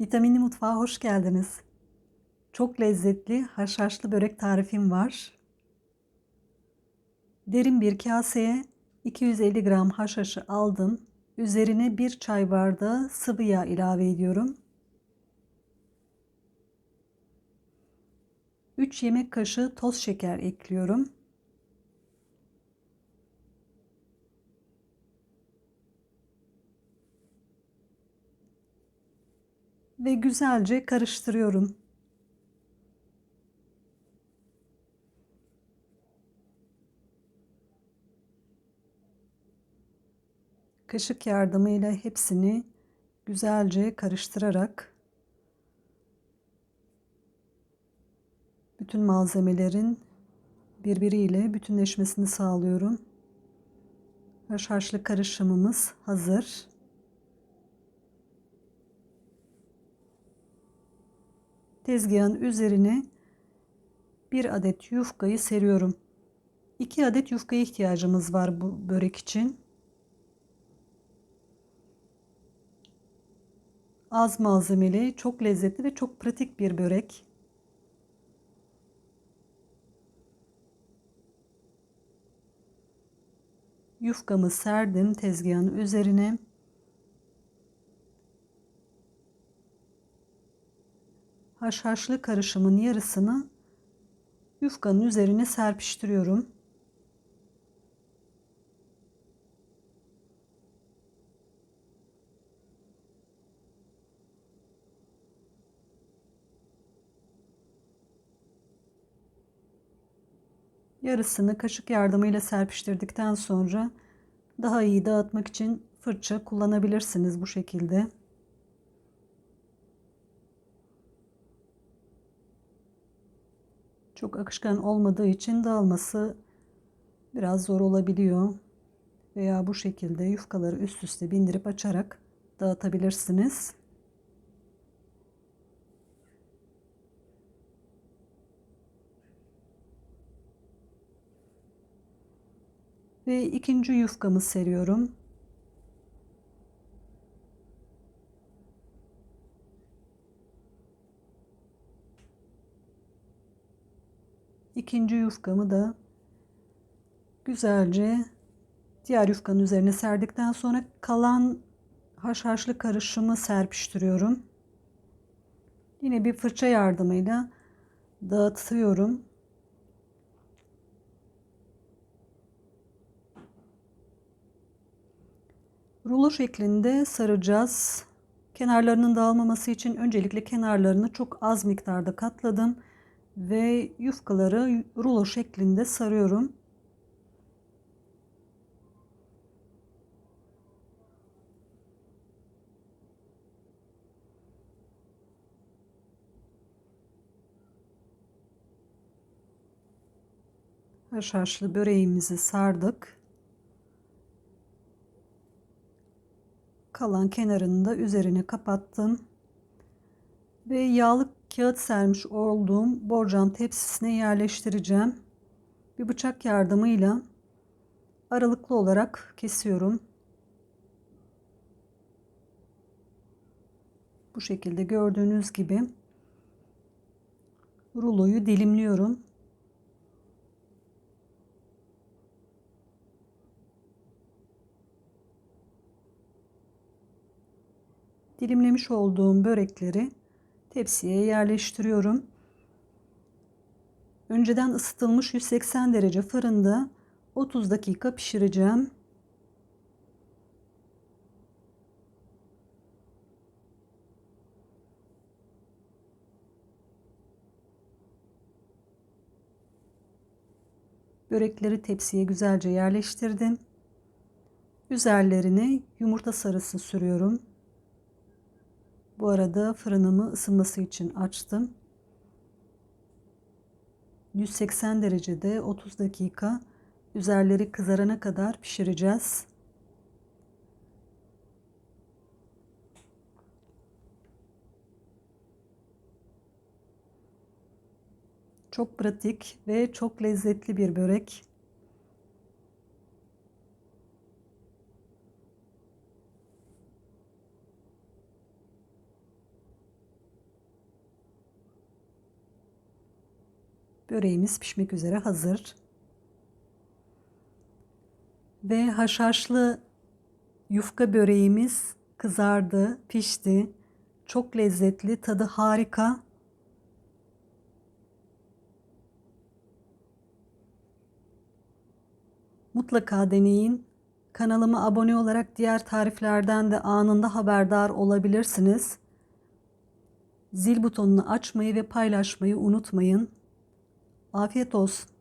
Vitaminli mutfağa hoş geldiniz. Çok lezzetli haşhaşlı börek tarifim var. Derin bir kaseye 250 gram haşhaşı aldım. Üzerine bir çay bardağı sıvı yağ ilave ediyorum. 3 yemek kaşığı toz şeker ekliyorum. Ve güzelce karıştırıyorum. Kaşık yardımıyla hepsini güzelce karıştırarak bütün malzemelerin birbiriyle bütünleşmesini sağlıyorum. Haşhaşlı karışımımız hazır. Tezgahın üzerine bir adet yufkayı seriyorum. 2 adet yufkaya ihtiyacımız var bu börek için. Az malzemeli, çok lezzetli ve çok pratik bir börek. Yufkamı serdim tezgahın üzerine. Haşhaşlı karışımın yarısını yufkanın üzerine serpiştiriyorum. Yarısını kaşık yardımıyla serpiştirdikten sonra daha iyi dağıtmak için fırça kullanabilirsiniz bu şekilde. Çok akışkan olmadığı için dağılması biraz zor olabiliyor. Veya bu şekilde yufkaları üst üste bindirip açarak dağıtabilirsiniz. Ve ikinci yufkamı seriyorum. İkinci yufkamı da güzelce diğer yufkanın üzerine serdikten sonra kalan haşhaşlı karışımı serpiştiriyorum. Yine bir fırça yardımıyla dağıtıyorum. Rulo şeklinde saracağız. Kenarlarının dağılmaması için öncelikle kenarlarını çok az miktarda katladım ve yufkaları rulo şeklinde sarıyorum. Haşhaşlı böreğimizi sardık. Kalan kenarını da üzerine kapattım. Ve yağlı kağıt sermiş olduğum borcam tepsisine yerleştireceğim. Bir bıçak yardımıyla aralıklı olarak kesiyorum. Bu şekilde gördüğünüz gibi ruloyu dilimliyorum. Dilimlemiş olduğum börekleri tepsiye yerleştiriyorum. Önceden ısıtılmış 180 derece fırında 30 dakika pişireceğim. Börekleri tepsiye güzelce yerleştirdim. Üzerlerine yumurta sarısı sürüyorum. Bu arada fırınımı ısınması için açtım. 180 derecede 30 dakika üzerleri kızarana kadar pişireceğiz. Çok pratik ve çok lezzetli bir börek. Böreğimiz pişmek üzere hazır. Ve haşhaşlı yufka böreğimiz kızardı, pişti. Çok lezzetli, tadı harika. Mutlaka deneyin. Kanalıma abone olarak diğer tariflerden de anında haberdar olabilirsiniz. Zil butonunu açmayı ve paylaşmayı unutmayın. Afiyet olsun.